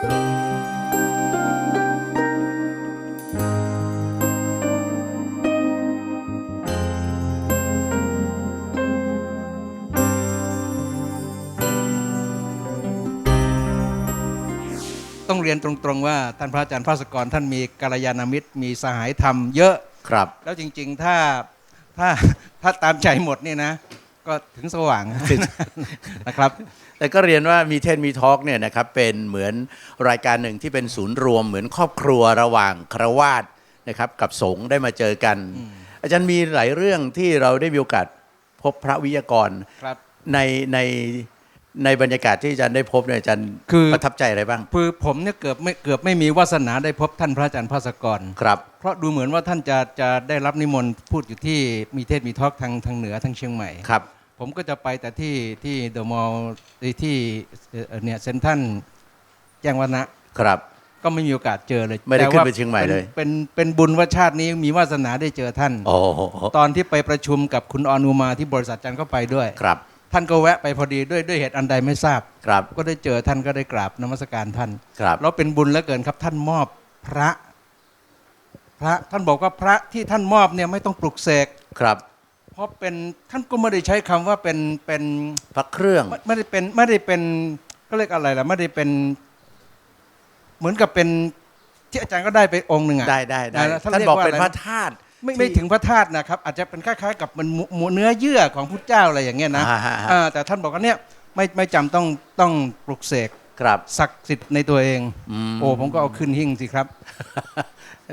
ต้องเรียนตรงๆว่าท่านพระอาจารย์ภาสกรท่านมีกัลยาณมิตร มีสหายธรรมเยอะครับ แล้วจริงๆถ้าถ้าถ้าตามใจหมดนี่นะ ก็ถึงสว่างนะครับ แต่ก็เรียนว่ามีเทศมีทอล์กเนี่ยนะครับเป็นเหมือนรายการหนึ่งที่เป็นศูนย์รวม เหมือนครอบครัวระหว่างครวาสนะครับกับสงฆ์ได้มาเจอกัน อาจารย์มีหลายเรื่องที่เราได้มีโอกาสพบพระวิทยากรครับในในในบรรยากาศที่อาจารย์ได้พบเนี่ยอาจารย์คือประทับใจอะไรบ้างคือผมเนี่ยเกือบไม่เกือบไม่มีวาสนาได้พบท่านพระอาจารย์ภาสกรครับ เพราะดูเหมือนว่าท่านจะจะได้รับนิมนต์พูดอยู่ที่มีเทศมีทอล์กทางทางเหนือทางเชียงใหม่ครับ ผมก็จะไปแต่ที่ที่เดอะมอลล์ที่เอ่อเนี่ยเซนทันแจ้งวัฒนะครับ ก็ไม่มีโอกาสเจอเลยไม่ได้แต่ขึ้นว่าไปเชียงใหม่เลยเป็นเป็นเป็นบุญว่าชาตินี้มีวาสนาได้เจอท่านโอ้โหตอนที่ไปประชุมกับคุณออนุมาที่บริษัทจันก็ไปด้วยครับ ท่านก็แวะไปพอดีด้วยด้วยเหตุอันใดไม่ทราบครับ ก็ได้เจอท่านก็ได้กราบนมัสการท่านครับแล้วเป็นบุญเหลือเกินครับท่านมอบพระพระท่านบอกว่าพระที่ท่านมอบเนี่ยไม่ต้องปลุกเสกครับเพ ราะเป็นท่านก็ไม่ได้ใช้คำว่าเป็นเป็นพระเครื่องไม่ไม่ได้เป็นไม่ได้เป็นก็เรียกอะไรล่ะไม่ได้เป็น เหมือนกับเป็นที่อาจารย์ก็ได้ไปองค์หนึ่งอะได้ได้ได้นะท่านเรียบอกว่าเป็นอะไรพระธาตุไม่ที่ไม่ถึงพระธาตุนะครับ อาจจะเป็นคล้ายๆ กับมันหมูหมูเนื้อเยื่อของพุทธเจ้าอะไรอย่างเงี้ยนะอ่าฮะฮะอ่าแต่ท่านบอกว่าเนี่ยไม่ไม่จำต้องต้องปลุกเสก ครับศักดิ์สิทธิ์ในตัวเองอืมโอ้ผมก็เอาขึ้นหิ้งสิครับ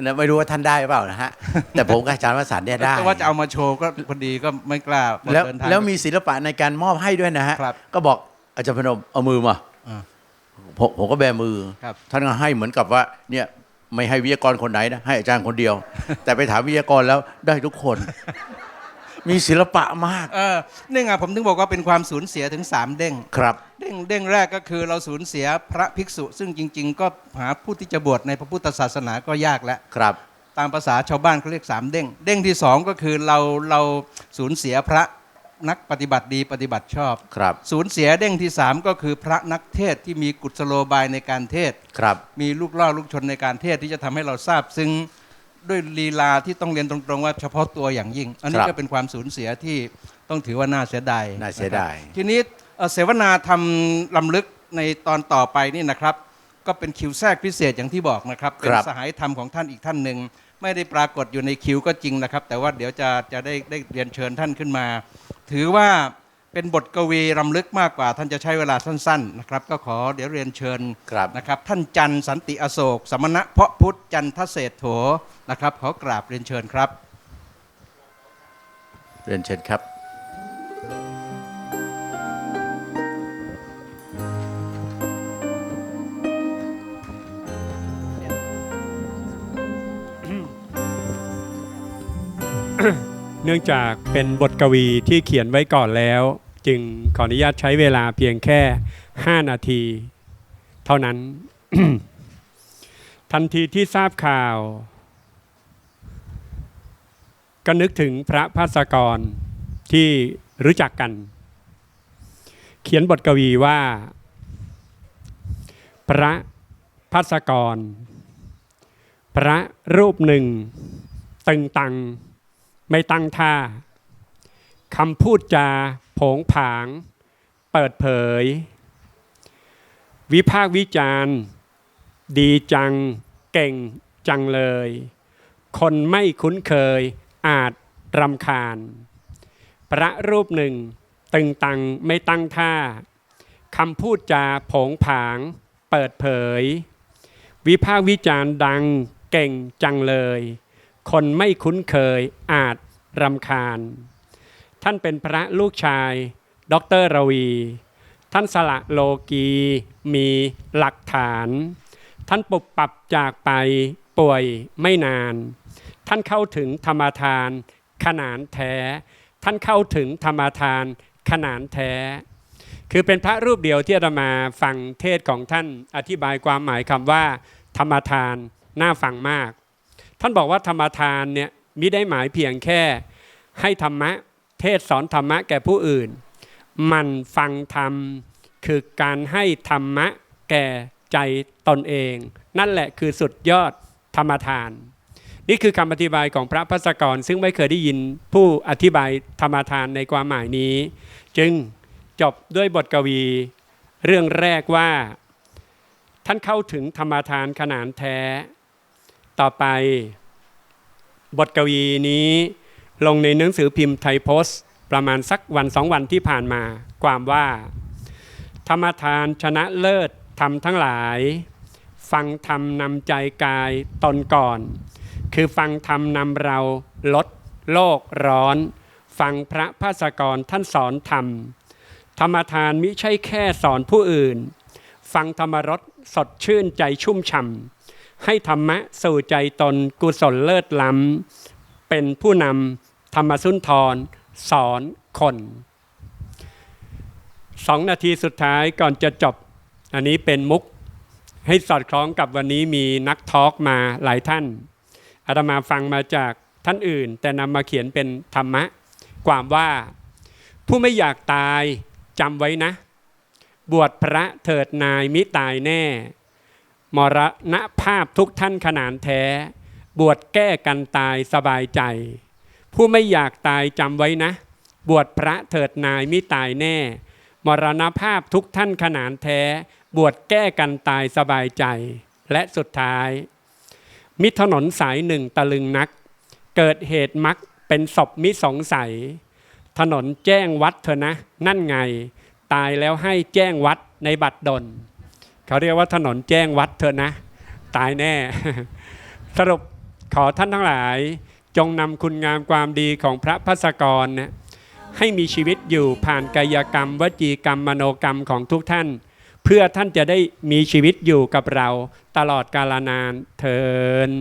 นะไม่รู้ว่าท่านได้หรือเปล่านะฮะ แต่ผมกับอาจารย์วสันต์เนี่ยได้แต่ว่าจะเอามาโชว์ก็พอดีก็ไม่กล้าแล้วเดินทางแล้วมีศิลปะในการมอบให้ด้วยนะฮะครับก็บอกอาจารย์พนมเอามือมาอ่าผมผมก็แบมือครับท่านก็ให้เหมือนกับว่าเนี่ยไม่ให้วิทยากรคนไหนนะให้อาจารย์คนเดียว แต่ไปถามวิทยากรแล้วได้ทุกคน มีศิลปะมาก เออนี่ไงผมถึงบอกว่าเป็นความสูญเสียถึงสามเด้ง ครับ เด้งเด้งแรกก็คือเราสูญเสียพระภิกษุ ซึ่งจริง ๆ ก็หาผู้ที่จะบวชในพระพุทธศาสนาก็ยากแล้ว ครับ ตามภาษาชาวบ้านเขาเรียกสามเด้ง เด้งที่สองก็คือเราเราสูญเสียพระนักปฏิบัติดีปฏิบัติชอบ ครับ สูญเสียเด้งที่สามก็คือพระนักเทศน์ที่มีกุศโลบายในการเทศน์ครับ มีลูกล่อลูกชนในการเทศน์ที่จะทำให้เราทราบซึ่ง ด้วยลีลาที่ต้องเรียนตรงๆว่าเฉพาะตัวอย่างยิ่ง อันนี้ครับก็เป็นความสูญเสียที่ต้องถือว่าน่าเสียดายน่าเสียดายนะครับทีนี้เอ่อเสวนาทำลำลึกในตอนต่อไปนี่นะครับ ก็เป็นคิวแทรกพิเศษอย่างที่บอกนะครับเป็นครับสหายธรรมของท่านอีกท่านหนึ่งไม่ได้ปรากฏอยู่ในคิวก็จริงนะครับ แต่ว่าเดี๋ยวจะจะได้ได้เรียนเชิญท่านขึ้นมา ถือว่า เป็นบทกวีรำลึกมากกว่า ท่านจะใช้เวลาสั้นๆนะครับ ก็ขอเดี๋ยวเรียนเชิญครับนะครับ ท่านจันทร์สันติอโศก สมณะเพาะพุทธจันทเศรษโถนะครับ ขอกราบเรียนเชิญครับ เรียนเชิญครับ เนื่องจากเป็นบทกวีที่เขียนไว้ก่อนแล้ว จึงขออนุญาตใช้เวลาเพียงแค่ 5 นาที เท่านั้น ทันทีที่ทราบข่าว ก็นึกถึงพระภาสกรที่รู้จักกัน เขียนบทกวีว่า พระภาสกร พระรูปหนึ่ง ตึงตัง ไม่ตั้งท่า คำพูดจาผงผาง เปิดเผย วิพากวิจารณ์ ดีจัง เก่งจังเลย คนไม่คุ้นเคยอาจรำคาญ พระรูปหนึ่ง ตึงตังไม่ตั้งท่าคำพูดจาผงผาง เปิดเผย วิพากวิจารณ์ดังเก่งจังเลย คนไม่คุ้นเคยอาจรำคาญ ท่านเป็นพระลูกชายดอกเตอรรวี ท่านสละโลกีมีหลักฐาน ท่านปุบปรับจากไปป่วยไม่นาน ท่านเข้าถึงธรรมทาน ขนานแท้ ท่านเข้าถึงธรรมทาน ขนานแท้ คือเป็นพระรูปเดียวที่อามาฟังเทศของท่านอธิบายความหมายคำว่า ธรรมทานน่าฟังมาก ท่านบอกว่าธรรมทานเนี่ยมิได้หมายเพียงแค่ให้ธรรมะ เทศสอนธรรมะแก่ผู้อื่น มันฟังธรรมคือการให้ธรรมะแก่ใจตนเอง นั่นแหละคือสุดยอดธรรมทาน นี่คือคำอธิบายของพระพัสกรซึ่งไม่เคยได้ยินผู้อธิบายธรรมทานในความหมายนี้ จึงจบด้วยบทกวี เรื่องแรกว่า ท่านเข้าถึงธรรมทานขนานแท้ ต่อไป บทกวีนี้ ลงในหนังสือพิมพ์ไทยโพสต์ประมาณสักวันสองวันที่ผ่านมา ความว่า ธรรมทานชนะเลิศทำทั้งหลาย ฟังธรรมนำใจกายตนก่อน คือฟังธรรมนำเราลด โลกร้อน ฟังพระภาสกรท่านสอนธรรม ธรรมทานมิใช่แค่สอนผู้อื่น ฟังธรรมรสสดชื่นใจชุ่มฉ่ำให้ธรรมะสู่ใจตนกุศลเลิศล้ำเป็นผู้นำ ธรรมสุนทร สอนคนสองนาทีสุดท้ายก่อนจะจบ อันนี้เป็นมุกให้สอดคล้องกับวันนี้มีนักทอล์กมาหลายท่านอาตมาฟังมาจากท่านอื่น แต่นำมาเขียนเป็นธรรมะ ความว่า ผู้ไม่อยากตายจำไว้นะ บวชพระเถิดนายมิตายแน่ มรณภาพทุกท่านขนานแท้ บวชแก้กันตายสบายใจ ผู้ไม่อยากตายจำไว้นะ บวชพระเถิดนายมิตายแน่ มรณภาพทุกท่านขนานแท้ บวชแก้กันตายสบายใจ และสุดท้าย มิถนนสายหนึ่งตะลึงนัก เกิดเหตุมักเป็นศพมิสงสัย ถนนแจ้งวัดเถอะนะ นั่นไง ตายแล้วให้แจ้งวัดในบัตรดลเขาเรียกว่าถนนแจ้งวัดเถอะนะ ตายแน่ สรุปขอท่านทั้งหลาย จงนำคุณงามความดีของพระพัสกรนะให้มีชีวิตอยู่ผ่านกายกรรม วจีกรรมมโนกรรมของทุกท่าน เพื่อท่านจะได้มีชีวิตอยู่กับเราตลอดกาลนานเทิน